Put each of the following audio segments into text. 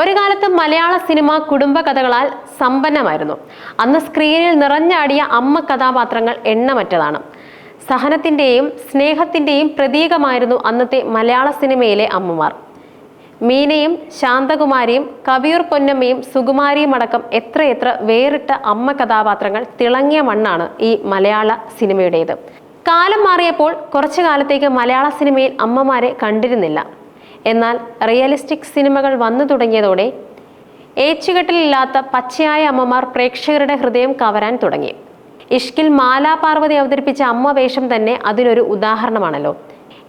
ഒരു കാലത്ത് മലയാള സിനിമ കുടുംബ കഥകളാൽ സമ്പന്നമായിരുന്നു. അന്ന് സ്ക്രീനിൽ നിറഞ്ഞാടിയ അമ്മ കഥാപാത്രങ്ങൾ എണ്ണമറ്റതാണ്. സഹനത്തിന്റെയും സ്നേഹത്തിന്റെയും പ്രതീകമായിരുന്നു അന്നത്തെ മലയാള സിനിമയിലെ അമ്മമാർ. മീനയും ശാന്തകുമാരിയും കവിയൂർ പൊന്നമ്മയും സുകുമാരിയും അടക്കം എത്രയെത്ര വേറിട്ട അമ്മ കഥാപാത്രങ്ങൾ തിളങ്ങിയ മണ്ണാണ് ഈ മലയാള സിനിമയുടേത്. കാലം മാറിയപ്പോൾ കുറച്ചു കാലത്തേക്ക് മലയാള സിനിമയിൽ അമ്മമാരെ കണ്ടിരുന്നില്ല. എന്നാൽ റിയലിസ്റ്റിക് സിനിമകൾ വന്നു തുടങ്ങിയതോടെ ഏച്ചുകെട്ടിലില്ലാത്ത പച്ചയായ അമ്മമാർ പ്രേക്ഷകരുടെ ഹൃദയം കവരാൻ തുടങ്ങി. ഇഷ്കിൽ മാലാ പാർവതി അവതരിപ്പിച്ച അമ്മ വേഷം തന്നെ അതിനൊരു ഉദാഹരണമാണല്ലോ.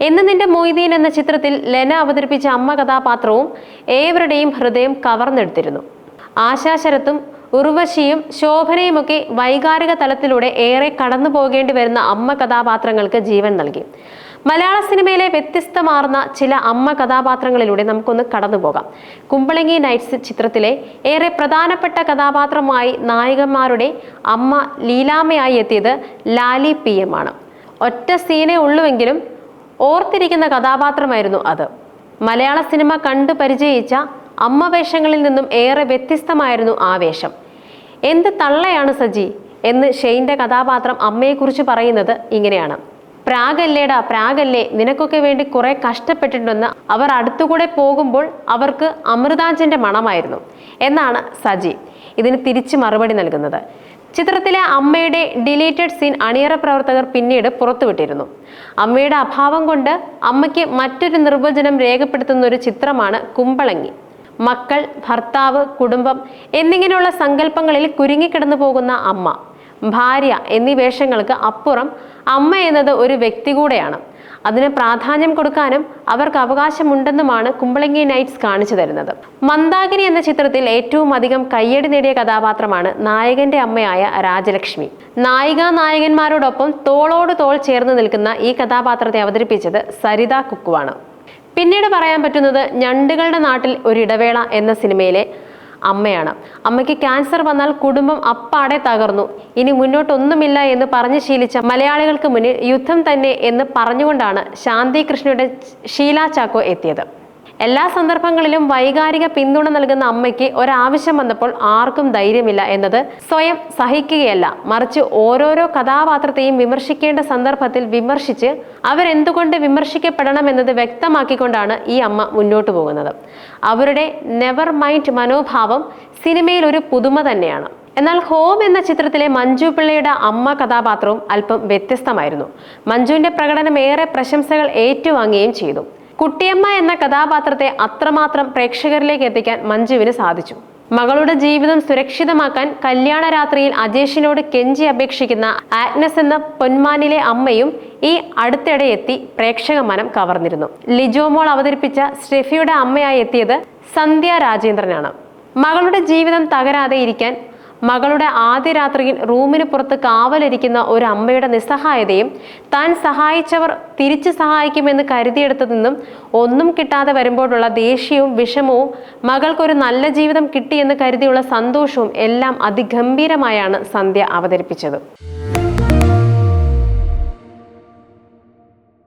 എന്ന് നിന്റെ മൊയ്തീൻ എന്ന ചിത്രത്തിൽ ലെന അവതരിപ്പിച്ച അമ്മ കഥാപാത്രവും ഏവരുടെയും ഹൃദയം കവർന്നെടുത്തിരുന്നു. ആശാശരത്തും ഉർവശിയും ശോഭനയുമൊക്കെ വൈകാരിക തലത്തിലൂടെ ഏറെ കടന്നു പോകേണ്ടി വരുന്ന അമ്മ കഥാപാത്രങ്ങൾക്ക് ജീവൻ നൽകി. മലയാള സിനിമയിലെ വ്യത്യസ്തമാർന്ന ചില അമ്മ കഥാപാത്രങ്ങളിലൂടെ നമുക്കൊന്ന് കടന്നു പോകാം കുമ്പളങ്ങി നൈറ്റ്സ് ചിത്രത്തിലെ ഏറെ പ്രധാനപ്പെട്ട കഥാപാത്രമായി നായികന്മാരുടെ അമ്മ ലീലാമ്മയായി എത്തിയത് ലാലി പി എം ആണ്. ഒറ്റ സീനേ ഉള്ളുവെങ്കിലും ഓർത്തിരിക്കുന്ന കഥാപാത്രമായിരുന്നു അത്. മലയാള സിനിമ കണ്ടു പരിചയിച്ച അമ്മ വേഷങ്ങളിൽ നിന്നും ഏറെ വ്യത്യസ്തമായിരുന്നു ആ വേഷം എന്ത് തള്ളയാണ് സജി? എന്ന് ഷെയ്ന്റെ കഥാപാത്രം അമ്മയെക്കുറിച്ച് പറയുന്നത് ഇങ്ങനെയാണ്. പ്രാഗല്ലേടാ പ്രാഗല്ലേ. നിനക്കൊക്കെ വേണ്ടി കുറെ കഷ്ടപ്പെട്ടിട്ടുണ്ടെന്ന് അവർ അടുത്തുകൂടെ പോകുമ്പോൾ അവർക്ക് അമൃതാഞ്ചന്റെ മണമായിരുന്നു. എന്നാണ് സജി ഇതിന് തിരിച്ച് മറുപടി നൽകുന്നത്. ചിത്രത്തിലെ അമ്മയുടെ ഡിലീറ്റഡ് സീൻ അണിയറ പ്രവർത്തകർ പിന്നീട് പുറത്തുവിട്ടിരുന്നു. അമ്മയുടെ അഭാവം കൊണ്ട് അമ്മയ്ക്ക് മറ്റൊരു നിർവചനം രേഖപ്പെടുത്തുന്ന ഒരു ചിത്രമാണ് കുമ്പളങ്ങി. മക്കൾ ഭർത്താവ് കുടുംബം എന്നിങ്ങനെയുള്ള സങ്കല്പങ്ങളിൽ കുരുങ്ങിക്കിടന്നു പോകുന്ന അമ്മ. ഭാര്യ എന്നീ വേഷങ്ങൾക്ക് അപ്പുറം അമ്മ എന്നത് ഒരു വ്യക്തി കൂടെയാണ്. അതിന് പ്രാധാന്യം കൊടുക്കാനും അവർക്ക് അവകാശമുണ്ടെന്നുമാണ് കുമ്പളങ്ങി നൈറ്റ്സ് കാണിച്ചു തരുന്നത്. മന്ദാകിനി എന്ന ചിത്രത്തിൽ ഏറ്റവും അധികം കയ്യടി നേടിയ കഥാപാത്രമാണ് നായകന്റെ അമ്മയായ രാജലക്ഷ്മി. നായിക നായകന്മാരോടൊപ്പം തോളോട് തോൾ ചേർന്ന് നിൽക്കുന്ന ഈ കഥാപാത്രത്തെ അവതരിപ്പിച്ചത് സരിത കുക്കുവാണ്. പിന്നീട് പറയാൻ പറ്റുന്നത് ഞണ്ടുകളുടെ നാട്ടിൽ ഒരിടവേള എന്ന സിനിമയിലെ അമ്മയാണ്. അമ്മയ്ക്ക് ക്യാൻസർ വന്നാൽ കുടുംബം അപ്പാടെ തകർന്നു. ഇനി മുന്നോട്ടൊന്നുമില്ല എന്ന് പറഞ്ഞു ശീലിച്ച മലയാളികൾക്ക് മുന്നിൽ യുദ്ധം തന്നെ എന്ന് പറഞ്ഞുകൊണ്ടാണ് ശാന്തി കൃഷ്ണയുടെ ഷീല ചാക്കോ എത്തിയത്. എല്ലാ സന്ദർഭങ്ങളിലും വൈകാരിക പിന്തുണ നൽകുന്ന അമ്മയ്ക്ക് ഒരാവശ്യം വന്നപ്പോൾ ആർക്കും ധൈര്യമില്ല എന്നത് സ്വയം സഹിക്കുകയല്ല. മറിച്ച് ഓരോരോ കഥാപാത്രത്തെയും വിമർശിക്കേണ്ട സന്ദർഭത്തിൽ വിമർശിച്ച് അവരെന്തുകൊണ്ട് വിമർശിക്കപ്പെടണം എന്നത് വ്യക്തമാക്കിക്കൊണ്ടാണ് ഈ അമ്മ മുന്നോട്ട് പോകുന്നത്. അവരുടെ നെവർ മൈൻഡ് മനോഭാവം സിനിമയിൽ ഒരു പുതുമ തന്നെയാണ്. എന്നാൽ ഹോം എന്ന ചിത്രത്തിലെ മഞ്ജു പിള്ളയുടെ അമ്മ കഥാപാത്രവും അല്പം വ്യത്യസ്തമായിരുന്നു. മഞ്ജുവിന്റെ പ്രകടനം ഏറെ പ്രശംസകൾ ഏറ്റുവാങ്ങുകയും ചെയ്തു. കുട്ടിയമ്മ എന്ന കഥാപാത്രത്തെ അത്രമാത്രം പ്രേക്ഷകരിലേക്ക് എത്തിക്കാൻ മഞ്ജുവിന് സാധിച്ചു. മകളുടെ ജീവിതം സുരക്ഷിതമാക്കാൻ കല്യാണ രാത്രിയിൽ അജേഷിനോട് കെഞ്ചി അപേക്ഷിക്കുന്ന ആഗ്നസ് എന്ന പൊന്മാനിലെ അമ്മയും ഈ അടുത്തിടെ എത്തി പ്രേക്ഷക മനം കവർന്നിരുന്നു. ലിജോമോൾ അവതരിപ്പിച്ച സ്റ്റെഫിയുടെ അമ്മയായി എത്തിയത് സന്ധ്യ രാജേന്ദ്രനാണ്. മകളുടെ ജീവിതം തകരാതെ ഇരിക്കാൻ മകളുടെ ആദ്യ രാത്രിയിൽ റൂമിന് പുറത്ത് കാവലിരിക്കുന്ന ഒരു അമ്മയുടെ നിസ്സഹായതയും താൻ സഹായിച്ചവർ തിരിച്ചു സഹായിക്കുമെന്ന് കരുതിയെടുത്തതെന്നും ഒന്നും കിട്ടാതെ വരുമ്പോഴുള്ള ദേഷ്യവും വിഷമവും മകൾക്കൊരു നല്ല ജീവിതം കിട്ടിയെന്ന് കരുതിയുള്ള സന്തോഷവും എല്ലാം അതിഗംഭീരമായാണ് സന്ധ്യ അവതരിപ്പിച്ചത്.